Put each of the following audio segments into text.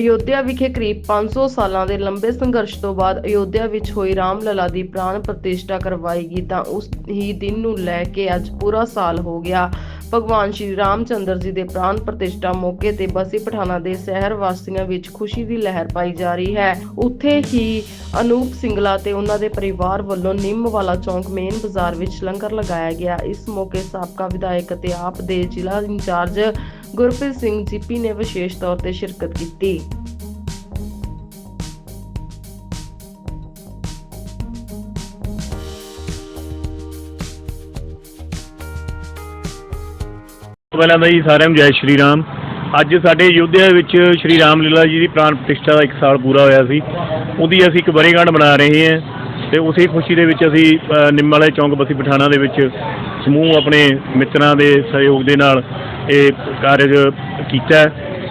ਅਯੋਧਿਆ ਵਿਖੇ ਕਰੀਬ 500 ਸਾਲਾਂ ਦੇ ਲੰਬੇ ਸੰਘਰਸ਼ ਤੋਂ ਬਾਅਦ ਅਯੋਧਿਆ ਵਿੱਚ ਹੋਈ ਰਾਮ ਲਲਾ ਦੀ ਪ੍ਰਾਣ ਪ੍ਰਤਿਸ਼ਠਾ ਕਰਵਾਈ ਗਈ ਤਾਂ ਉਸ ਹੀ ਦਿਨ ਨੂੰ ਲੈ ਕੇ ਅੱਜ ਪੂਰਾ ਸਾਲ ਹੋ ਗਿਆ। ਭਗਵਾਨ ਸ਼੍ਰੀ ਰਾਮ ਚੰਦਰ ਜੀ ਦੇ ਪ੍ਰਾਣ ਪ੍ਰਤਿਸ਼ਠਾ ਮੌਕੇ ਤੇ ਬਸੀ ਪਠਾਣਾ ਦੇ ਸ਼ਹਿਰ ਵਾਸੀਆਂ ਵਿੱਚ ਖੁਸ਼ੀ ਦੀ ਲਹਿਰ ਪਾਈ ਜਾ ਰਹੀ ਹੈ। ਉੱਥੇ ਹੀ ਅਨੂਪ ਸਿੰਗਲਾ ਤੇ ਉਹਨਾਂ ਦੇ ਪਰਿਵਾਰ ਵੱਲੋਂ ਨਿੰਮ ਵਾਲਾ ਚੌਂਕ ਮੇਨ ਬਾਜ਼ਾਰ ਵਿੱਚ ਲੰਗਰ ਲਗਾਇਆ ਗਿਆ। ਇਸ ਮੌਕੇ ਸਾਬਕਾ ਵਿਧਾਇਕ ਅਤੇ ਆਪ ਦੇ ਜ਼ਿਲ੍ਹਾ ਇੰਚਾਰਜ ਗੁਰਪ੍ਰੀਤ ਸਿੰਘ ਜੀਪੀ ਨੇ ਵਿਸ਼ੇਸ਼ ਤੌਰ ਤੇ ਸ਼ਿਰਕਤ ਕੀਤੀ। ਪਹਿਲਾਂ ਤਾਂ ਜੀ ਸਾਰਿਆਂ ਨੂੰ ਜੈ ਸ਼੍ਰੀ ਰਾਮ। ਅੱਜ ਸਾਡੇ ਯੋਧਿਆ ਵਿੱਚ ਸ਼੍ਰੀ ਰਾਮ ਲੀਲਾ ਜੀ ਦੀ ਪ੍ਰਾਣ ਪ੍ਰਤਿਸ਼ਠਾ ਦਾ 1 ਸਾਲ ਪੂਰਾ ਹੋਇਆ ਸੀ। ਉਹਦੀ ਅਸੀਂ ਇੱਕ ਵਰ੍ਹੇਗੰਢ ਮਨਾ ਰਹੇ ਹਾਂ ਤੇ ਉਸੇ ਖੁਸ਼ੀ ਦੇ ਵਿੱਚ ਅਸੀਂ ਨਿੰਮ ਵਾਲੇ ਚੌਂਕ ਬਸੀ ਪਠਾਣਾ ਦੇ ਵਿੱਚ ਸਮੂਹ ਆਪਣੇ ਮਿੱਤਰਾਂ ਦੇ ਸਹਿਯੋਗ ਦੇ ਨਾਲ ਇਹ ਕਾਰਜ ਕੀਤਾ।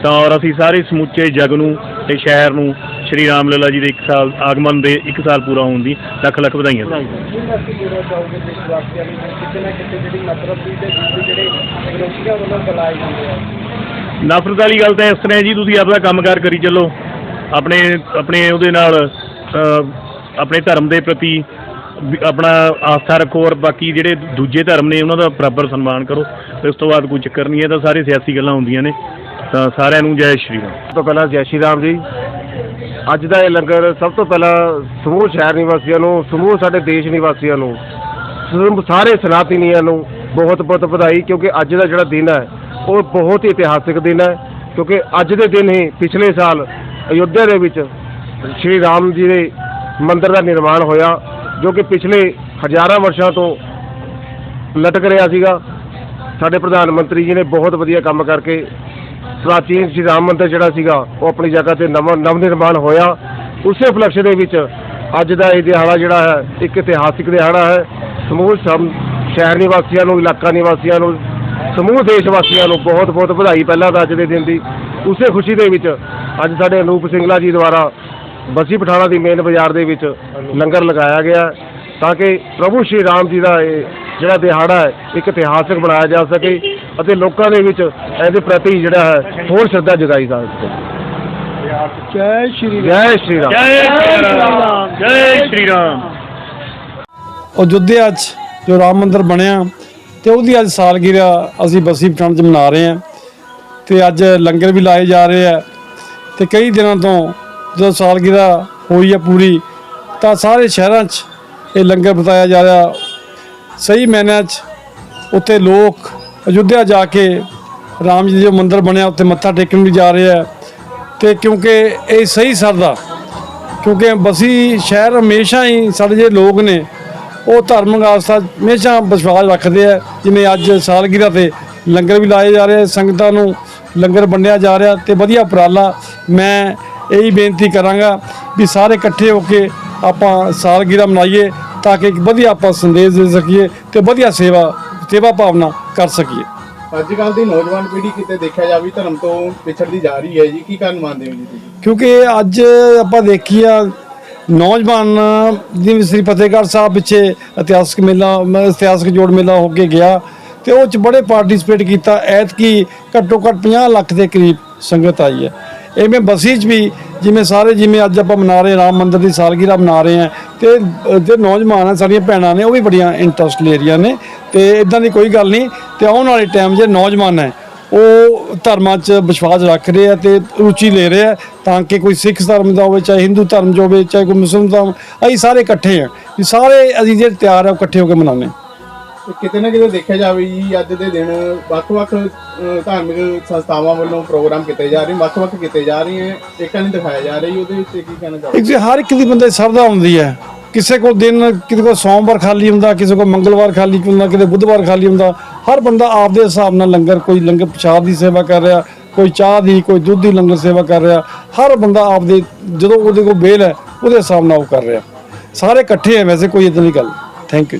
ਤਾਂ ਔਰ ਅਸੀਂ ਸਾਰੇ ਸਮੁੱਚੇ ਜਗ ਨੂੰ ਤੇ ਸ਼ਹਿਰ ਨੂੰ ਸ਼੍ਰੀ ਰਾਮ ਲੀਲਾ ਜੀ ਦੇ 1 ਸਾਲ ਆਗਮਨ ਦੇ 1 ਸਾਲ ਪੂਰਾ ਹੋਣ ਦੀ ਲੱਖ ਲੱਖ ਵਧਾਈਆਂ ਕੀ ਮੈਸੇਜ ਦੇਣਾ ਚਾਹੋਗੇ ਦੇਸ਼ ਨੂੰ ਕਿਤੇ ਨਾ ਕਿਤੇ ਜਿਹੜੀ ਨਫ਼ਰਤ ਦੀ ਤੇ ਦੂਸਰੇ ਜਿਹੜੇ ਵਿਰੋਧੀਆਂ ਵੱਲੋਂ ਫੈਲਾਏ ਜਾਂਦੇ ਆ ਨਫ਼ਰਤ ਵਾਲੀ ਗੱਲ ਤਾਂ ਇਸ ਤਰ੍ਹਾਂ ਹੈ ਜੀ ਤੁਸੀਂ ਆਪਦਾ ਕੰਮਕਾਰ ਕਰੀ ਚੱਲੋ। ਆਪਣੇ ਆਪਣੇ ਉਹਦੇ ਨਾਲ ਅ, ਆਪਣੇ ਧਰਮ ਦੇ ਪ੍ਰਤੀ ਵੀ ਆਪਣਾ ਆਸਥਾ ਰੱਖੋ ਔਰ ਬਾਕੀ ਜਿਹੜੇ ਦੂਜੇ ਧਰਮ ਨੇ ਉਹਨਾਂ ਦਾ ਬਰਾਬਰ ਸਨਮਾਨ ਕਰੋ। ਇਸ ਤੋਂ ਬਾਅਦ ਕੋਈ ਚੱਕਰ ਨਹੀਂ ਹੈ ਤਾਂ ਸਾਰੇ ਸਿਆਸੀ ਗੱਲਾਂ ਹੁੰਦੀਆਂ ਨੇ। ਤਾਂ ਸਾਰਿਆਂ ਨੂੰ ਜੈ ਸ਼੍ਰੀ ਰਾਮ। ਸਭ ਤੋਂ ਪਹਿਲਾਂ ਜੈ ਸ਼੍ਰੀ ਰਾਮ ਜੀ। ਅੱਜ ਦਾ ਇਹ ਲੰਗਰ ਸਭ ਤੋਂ ਪਹਿਲਾਂ ਸਮੂਹ ਸ਼ਹਿਰ ਨਿਵਾਸੀਆਂ ਨੂੰ, ਸਮੂਹ ਸਾਡੇ ਦੇਸ਼ ਨਿਵਾਸੀਆਂ ਨੂੰ ਸਮੂਹ ਸਾਰੇ ਸਨਾਤਨੀਆਂ ਨੂੰ ਬਹੁਤ ਬਹੁਤ ਵਧਾਈ ਕਿਉਂਕਿ ਅੱਜ ਦਾ ਜਿਹੜਾ ਦਿਨ ਹੈ, ਉਹ ਬਹੁਤ ਹੀ ਇਤਿਹਾਸਿਕ ਦਿਨ ਹੈ ਕਿਉਂਕਿ ਅੱਜ ਦੇ ਦਿਨ ਹੀ ਪਿਛਲੇ ਸਾਲ ਅਯੋਧਿਆ ਦੇ ਵਿੱਚ ਸ਼੍ਰੀ ਰਾਮ ਜੀ ਦੇ ਮੰਦਿਰ ਦਾ ਨਿਰਮਾਣ ਹੋਇਆ ਜੋ ਕਿ ਪਿਛਲੇ ਹਜ਼ਾਰਾਂ ਵਰਸ਼ਾਂ ਤੋਂ ਲਟਕ ਰਿਹਾ ਸੀਗਾ। ਸਾਡੇ ਪ੍ਰਧਾਨ ਮੰਤਰੀ ਜੀ ਨੇ ਬਹੁਤ ਵਧੀਆ ਕੰਮ ਕਰਕੇ ਪ੍ਰਾਚੀਨ ਸ਼੍ਰੀ ਰਾਮ ਮੰਦਿਰ ਜਿਹੜਾ ਸੀਗਾ, ਉਹ ਆਪਣੀ ਜਗ੍ਹਾ ਤੇ ਨਵਾਂ ਨਵ ਨਿਰਮਾਣ ਹੋਇਆ। ਉਸੇ ਉਪਲਕਸ਼ ਦੇ ਵਿੱਚ ਅੱਜ ਦਾ ਇਹ ਦਿਹਾੜਾ ਜਿਹੜਾ ਹੈ, ਇੱਕ ਇਤਿਹਾਸਿਕ ਦਿਹਾੜਾ ਹੈ। ਸਮੂਹ ਸਮ ਸ਼ਹਿਰ ਨਿਵਾਸੀਆਂ ਨੂੰ, ਇਲਾਕਾ ਨਿਵਾਸੀਆਂ ਨੂੰ, ਸਮੂਹ ਦੇਸ਼ ਵਾਸੀਆਂ ਨੂੰ ਬਹੁਤ ਬਹੁਤ ਵਧਾਈ ਪਹਿਲਾਂ ਤਾਂ ਅੱਜ ਦੇ ਦਿਨ ਦੀ। ਉਸੇ ਖੁਸ਼ੀ ਦੇ ਵਿੱਚ ਅੱਜ ਸਾਡੇ ਅਨੂਪ ਸਿੰਗਲਾ ਜੀ ਦੁਆਰਾ ਬਸੀ ਪਠਾਣਾ ਦੀ ਮੇਨ ਬਾਜ਼ਾਰ ਦੇ ਵਿੱਚ ਲੰਗਰ ਲਗਾਇਆ ਗਿਆ ਤਾਂ ਕਿ ਪ੍ਰਭੂ ਸ਼੍ਰੀ ਰਾਮ ਜੀ ਦਾ ਇਹ ਜਿਹੜਾ ਦਿਹਾੜਾ ਹੈ, ਇੱਕ ਇਤਿਹਾਸਕ ਬਣਾਇਆ ਜਾ ਸਕੇ। ਅਤੇ ਲੋਕਾਂ ਦੇ ਵਿੱਚ ਇਹਦੇ ਪ੍ਰਤੀ ਜਿਹੜਾ ਹੈ ਹੋਰ ਸ਼ਰਧਾ ਜਗਾਈ ਜਾ ਸਕੇ ਜੈ ਸ਼੍ਰੀ ਜੈ ਸ਼੍ਰੀ ਰਾਮ। ਜੈ ਸ਼੍ਰੀ ਰਾਮ। ਜੈ ਸ਼੍ਰੀ ਰਾਮ। ਅਯੁੱਧਿਆ 'ਚ ਜੋ ਰਾਮ ਮੰਦਿਰ ਬਣਿਆ ਤੇ ਉਹਦੀ ਅੱਜ ਸਾਲਗਿਰਾ ਅਸੀਂ ਬਸੀ ਪਠਾਣ 'ਚ ਮਨਾ ਰਹੇ ਹਾਂ ਤੇ ਅੱਜ ਲੰਗਰ ਵੀ ਲਾਏ ਜਾ ਰਹੇ ਆ ਤੇ ਕਈ ਦਿਨਾਂ ਤੋਂ ਜਦੋਂ ਸਾਲਗਿਰਾ ਹੋਈ ਹੈ ਪੂਰੀ ਤਾਂ ਸਾਰੇ ਸ਼ਹਿਰਾਂ 'ਚ ਇਹ ਲੰਗਰ ਬਤਾਇਆ ਜਾ ਰਿਹਾ। ਸਹੀ ਮਾਇਨਿਆਂ 'ਚ ਉੱਥੇ ਲੋਕ ਅਯੁੱਧਿਆ ਜਾ ਕੇ ਰਾਮ ਜੀ ਦਾ ਜੋ ਮੰਦਿਰ ਬਣਿਆ, ਉੱਥੇ ਮੱਥਾ ਟੇਕਣ ਵੀ ਜਾ ਰਿਹਾ ਆ। ਤੇ ਕਿਉਂਕਿ ਇਹ ਸਹੀ ਸਰਦਾ, ਕਿਉਂਕਿ ਬਸੀ ਸ਼ਹਿਰ ਹਮੇਸ਼ਾ ਹੀ ਸਾਡੇ ਜਿਹੜੇ ਲੋਕ ਨੇ, ਉਹ ਧਾਰਮਿਕ ਆਸਥਾ ਹਮੇਸ਼ਾ ਵਿਸ਼ਵਾਸ ਰੱਖਦੇ ਆ, ਜਿਵੇਂ ਅੱਜ ਸਾਲਗਿਰਾ ਤੇ ਲੰਗਰ ਵੀ ਲਾਏ ਜਾ ਰਹੇ ਸੰਗਤਾਂ ਨੂੰ ਲੰਗਰ ਵੰਡਿਆ ਜਾ ਰਿਹਾ ਤੇ ਵਧੀਆ ਉਪਰਾਲਾ। ਮੈਂ ਇਹੀ ਬੇਨਤੀ ਕਰਾਂਗਾ ਵੀ ਸਾਰੇ ਇਕੱਠੇ ਹੋ ਕੇ ਆਪਾਂ ਸਾਲਗਿਰਾ ਮਨਾਈਏ, ਤਾਂ ਕਿ ਇੱਕ ਵਧੀਆ ਆਪਾਂ ਸੰਦੇਸ਼ ਦੇ ਸਕੀਏ ਤੇ ਵਧੀਆ ਸੇਵਾ ਸੇਵਾ ਭਾਵਨਾ ਕਰ ਸਕੀਏ। ਅੱਜ ਕੱਲ ਦੀ ਨੌਜਵਾਨ ਪੀੜ੍ਹੀ ਕਿਤੇ ਦੇਖਿਆ ਜਾਵੇ ਧਰਮ ਤੋਂ ਵਿਛੜਦੀ ਜਾ ਰਹੀ ਹੈ ਜੀ। ਕੀ ਕਾਰਨ ਮੰਨਦੇ ਹੋ ਜੀ ਤੁਸੀਂ? ਕਿਉਂਕਿ ਅੱਜ ਆਪਾਂ ਦੇਖੀਆ ਨੌਜਵਾਨ ਜਿਵੇਂ ਸ੍ਰੀ ਫਤਿਹਗੜ੍ਹ ਸਾਹਿਬ ਪਿੱਛੇ ਇਤਿਹਾਸਕ ਮੇਲਾ ਮ- ਇਤਿਹਾਸਕ ਜੋੜ ਮੇਲਾ ਹੋ ਕੇ ਗਿਆ ਤੇ ਉਹ ਚ ਬੜੇ ਪਾਰਟਿਸਿਪੇਟ ਕੀਤਾ। ਐਤਕੀ ਘੱਟੋ ਘੱਟ 50 ਲੱਖ ਦੇ ਕਰੀਬ ਸੰਗਤ ਆਈ ਹੈ। ਐਵੇਂ ਬਸੀ ਚ ਵੀ ਜਿਵੇਂ ਸਾਰੇ ਜਿਵੇਂ ਅੱਜ ਆਪਾਂ ਮਨਾ ਰਹੇ ਰਾਮ ਮੰਦਿਰ ਦੀ ਸਾਲਗਿਰਾ ਮਨਾ ਰਹੇ ਆ ਤੇ ਅ, ਨੌਜਵਾਨ ਆ ਸਾਡੀਆਂ ਭੈਣਾਂ ਨੇ ਉਹ ਵੀ ਬੜੀਆਂ ਇੰਟਰਸਟ ਲੈ ਰਹੀਆਂ ਨੇ ਤੇ ਇਦਾਂ ਦੀ ਕੋਈ ਗੱਲ ਨਹੀਂ ਤੇ ਆਉਣ ਵਾਲੇ ਟਾਈਮ 'ਚ ਨੌਜਵਾਨ ਹੈ ਉਹ ਧਰਮਾਂ 'ਚ ਵਿਸ਼ਵਾਸ ਰੱਖ ਰਹੇ ਆ ਤੇ ਰੁਚੀ ਲੈ ਰਹੇ ਆ ਤਾਂ ਕਿ ਕੋਈ ਸਿੱਖ ਧਰਮ ਦਾ ਹੋਵੇ ਚਾਹੇ ਹਿੰਦੂ ਧਰਮ ਦਾ ਹੋਵੇ ਚਾਹੇ ਕੋਈ ਮੁਸਲਮਾਨ ਧਰਮ ਅਸੀਂ ਸਾਰੇ ਇਕੱਠੇ ਆ ਸਾਰੇ ਅਸੀਂ ਜਿਹੜੇ ਤਿਆਰ ਆ ਉਹ ਇਕੱਠੇ ਹੋ ਕੇ ਮਨਾਉਂਦੇ ਹਾਂ। ਕਿਤੇ ਨਾ ਕਿਤੇ ਦੇਖਿਆ ਜਾਵੇ ਜੀ ਅੱਜ ਦੇ ਦਿਨ ਵੱਖ-ਵੱਖ ਅ, ਧਾਰਮਿਕ ਸੰਸਥਾਵਾਂ ਵੱਲੋਂ ਪ੍ਰੋਗਰਾਮ ਕੀਤੇ ਜਾ ਰਹੇ ਵੱਖ-ਵੱਖ ਕੀਤੇ ਜਾ ਰਹੇ ਹੈ ਏਕਾ ਨਹੀਂ ਦਿਖਾਇਆ ਜਾ ਰਹੀ ਉਹਦੇ ਵਿੱਚ ਕੀ ਕਹਿਣਾ ਚਾਹੋਗੇ? ਇੱਕ ਜੀ ਹਰ ਇੱਕ ਦੀ ਬੰਦੇ ਦੀ ਸਰਦਾ ਹੁੰਦੀ ਹੈ ਕਿਸੇ ਕੋਲ ਦਿਨ ਕਿਸੇ ਕੋਲ ਸੋਮਵਾਰ ਖਾਲੀ ਹੁੰਦਾ ਕਿਸੇ ਕੋਲ ਮੰਗਲਵਾਰ ਖਾਲੀ ਹੁੰਦਾ ਕਿਤੇ ਬੁੱਧਵਾਰ ਖਾਲੀ ਹੁੰਦਾ ਹਰ ਬੰਦਾ ਆਪਦੇ ਹਿਸਾਬ ਨਾਲ ਲੰਗਰ ਕੋਈ ਲੰਗਰ ਪ੍ਰਸ਼ਾਦ ਦੀ ਸੇਵਾ ਕਰ ਰਿਹਾ ਕੋਈ ਚਾਹ ਦੀ ਕੋਈ ਦੁੱਧ ਦੀ ਲੰਗਰ ਸੇਵਾ ਕਰ ਰਿਹਾ ਹਰ ਬੰਦਾ ਆਪਦੇ ਜਦੋਂ ਉਹਦੇ ਕੋਲ ਵੇਲ ਹੈ ਉਹਦੇ ਹਿਸਾਬ ਨਾਲ ਉਹ ਕਰ ਰਿਹਾ। ਸਾਰੇ ਇਕੱਠੇ ਹੈ ਵੈਸੇ ਕੋਈ ਇਦਾਂ ਦੀ ਗੱਲ ਥੈਂਕ ਯੂ